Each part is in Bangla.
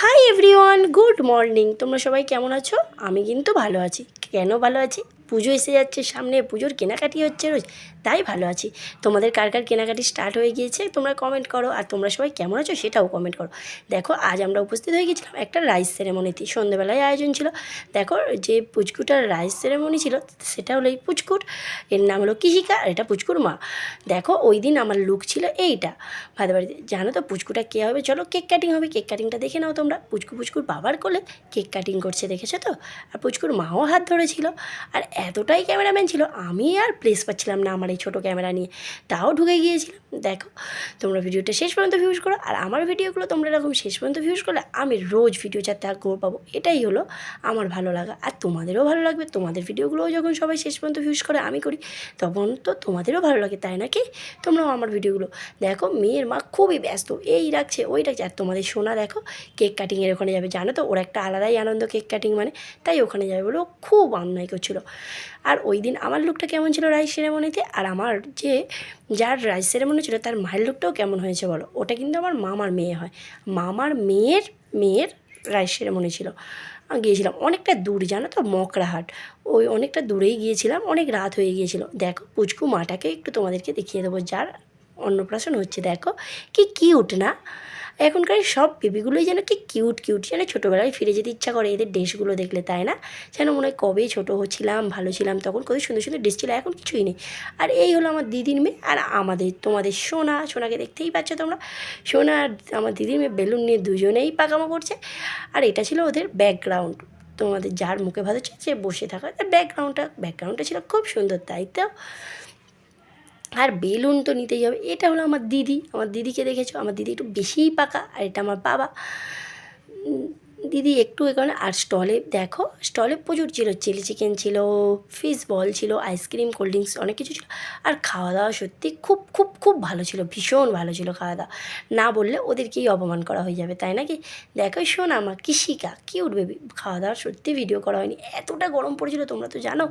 হাই এভরিওয়ান গুড মর্নিং তোমরা সবাই কেমন আছো? আমি কিন্তু ভালো আছি। কেন ভালো আছি? পুজো এসে যাচ্ছে সামনে, পুজোর কেনাকাটি হচ্ছে রোজ। তাই ভালো আছি। তোমাদের কার কার কেনাকাটি স্টার্ট হয়ে গিয়েছে তোমরা কমেন্ট করো, আর তোমরা সবাই কেমন আছো সেটাও কমেন্ট করো। দেখো, আজ আমরা উপস্থিত হয়ে গেছিলাম একটা রাইস সেরেমনিতে সন্ধ্যেবেলায় আয়োজন ছিল। দেখো, যে পুচকুটার রাইস সেরেমনি ছিল, সেটা হলো এই পুচকুট। এর নাম হলো কিশিকা আর এটা পুচকুর মা। দেখো, ওই দিন আমার লুক ছিল এইটা। ভাতে বাড়িতে জানো তো পুচকুটা কে হবে? চলো কেক কাটিং হবে। কেক কাটিংটা দেখে নাও তোমরা। পুচকু পুচকুর বাবার কোলে কেক কাটিং করছে, দেখেছ তো? আর পুচকুর মাও হাত ধরেছিল। আর এতটাই ক্যামেরাম্যান ছিল, আমি আর প্লেস পাচ্ছিলাম না আমার এই ছোটো ক্যামেরা নিয়ে। তাও ঢুকে গিয়েছিলাম, দেখো, তোমরা ভিডিওটা শেষ পর্যন্ত ভিউজ করো, আর আমার ভিডিওগুলো তোমরা এরকম শেষ পর্যন্ত ভিউজ করলে আমি রোজ ভিডিও যাতে আগ্রহ পাবো, এটাই হলো আমার ভালো লাগা। আর তোমাদেরও ভালো লাগবে, তোমাদের ভিডিওগুলোও যখন সবাই শেষ পর্যন্ত ভিউজ করে আমি করি, তখন তো তোমাদেরও ভালো লাগে, তাই নাকি? তোমরাও আমার ভিডিওগুলো দেখো, মেয়ের মা খুবই ব্যস্ত, এই রাখছে ওই রাখছে আর তোমাদের সোনা দেখো কেক কাটিংয়ের ওখানে যাবে, জানো তো, ওর একটা আলাদাই আনন্দ কেক কাটিং মানে তাই ওখানে যাবে বলে ও খুব অন্যায় করছিল। আর ওই দিন আমার লুকটা কেমন ছিল রাইস সেরেমনিতে আর আমার যে, যার রাইস সেরেমনি ছিল, তার মায়ের লুকটাও কেমন হয়েছে বলো? ওটা কিন্তু আমার মামার মেয়ে হয়। মামার মেয়ের মেয়ের রাইস সেরেমনি ছিল। গিয়েছিলাম। অনেকটা দূর, জানো তো? মকরাহাট ওই অনেকটা দূরেই গিয়েছিলাম। অনেক রাত হয়ে গিয়েছিল। দেখো, পুচকু মাটাকে একটু তোমাদেরকে দেখিয়ে দেবো। যার অন্নপ্রাশন হচ্ছে, দেখো। কি কিউট না? এখনকার সব বেবিগুলোই যেন কি কিউট কিউট যেন ছোটোবেলায় ফিরে যেতে ইচ্ছা করে এদের ড্রেসগুলো দেখলে, তাই না? যেন মনে হয় কবে ছোটো ছিলাম ভালো ছিলাম, তখন কত সুন্দর সুন্দর ড্রেস ছিল, এখন কিছুই নেই। আর এই হলো আমার দিদির মেয়ে আর আমাদের, তোমাদের সোনা, সোনাকে দেখতেই পাচ্ছ তোমরা। সোনা আর আমার দিদির মেয়ে বেলুন নিয়ে দুজনেই পাকামো করছে। আর এটা ছিল ওদের ব্যাকগ্রাউন্ড তোমাদের যার মুখে ভাত হচ্ছে সে বসে থাকা। ব্যাকগ্রাউন্ডটা ব্যাকগ্রাউন্ডটা ছিল খুব সুন্দর, তাই তো? আর বেলুন তো নিতেই হবে। এটা হলো আমার দিদি। আমার দিদিকে দেখেছ? আমার দিদি একটু বেশিই পাকা আর এটা আমার বাবা। দিদি একটু এখানে আর স্টলে, দেখো, স্টলে প্রচুর ছিল, চিলি চিকেন ছিল, ফিশ বল ছিল, আইসক্রিম, কোল্ড ড্রিঙ্কস, অনেক কিছু ছিল। আর খাওয়া দাওয়া সত্যি খুব খুব খুব ভালো ছিল, ভীষণ ভালো ছিল খাওয়া দাওয়া না বললে ওদেরকেই অপমান করা হয়ে যাবে, তাই নাকি? দেখো, শোন আমার কৃষিকা কি উঠবে? খাওয়া দাওয়ার সত্যি ভিডিও করা হয়নি। এতটা গরম পড়েছিল, তোমরা তো জানো।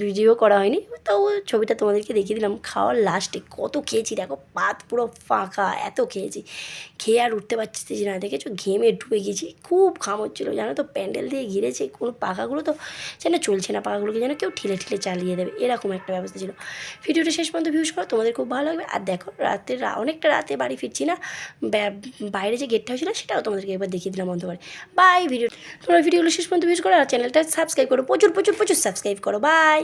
ভিডিও করা হয়নি। তাও ছবিটা তোমাদেরকে দেখিয়ে দিলাম। খাওয়ার লাস্টে কত খেয়েছি, দেখো, পাত পুরো ফাঁকা, এত খেয়েছি। খেয়ে আর উঠতে পারছি না, দেখেছ? ঘেমে ডুবে গেছি। খুব ঘাম হচ্ছিল, জানো তো? প্যান্ডেল দিয়ে ঘিরেছে, কোনো পাখাগুলো তো যেন চলছে না, পাখাগুলোকে যেন কেউ ঠিলে ঠিলে চালিয়ে দেবে, এরকম একটা ব্যবস্থা ছিল। ভিডিওটা শেষ পর্যন্ত ভিউজ করো, তোমাদের খুব ভালো লাগবে। আর দেখো, রাতে অনেকটা রাতে বাড়ি ফিরছি না বাইরে যে গেটটা হয়েছিল সেটাও তোমাদেরকে একবার দেখিয়ে দিলাম অন্ধকারে বাই ভিডিও তোমরা ভিডিওগুলো শেষ পর্যন্ত ভিউজ করো, আর চ্যানেলটা সাবস্ক্রাইব করো, প্রচুর প্রচুর প্রচুর সাবস্ক্রাইব করো। বাই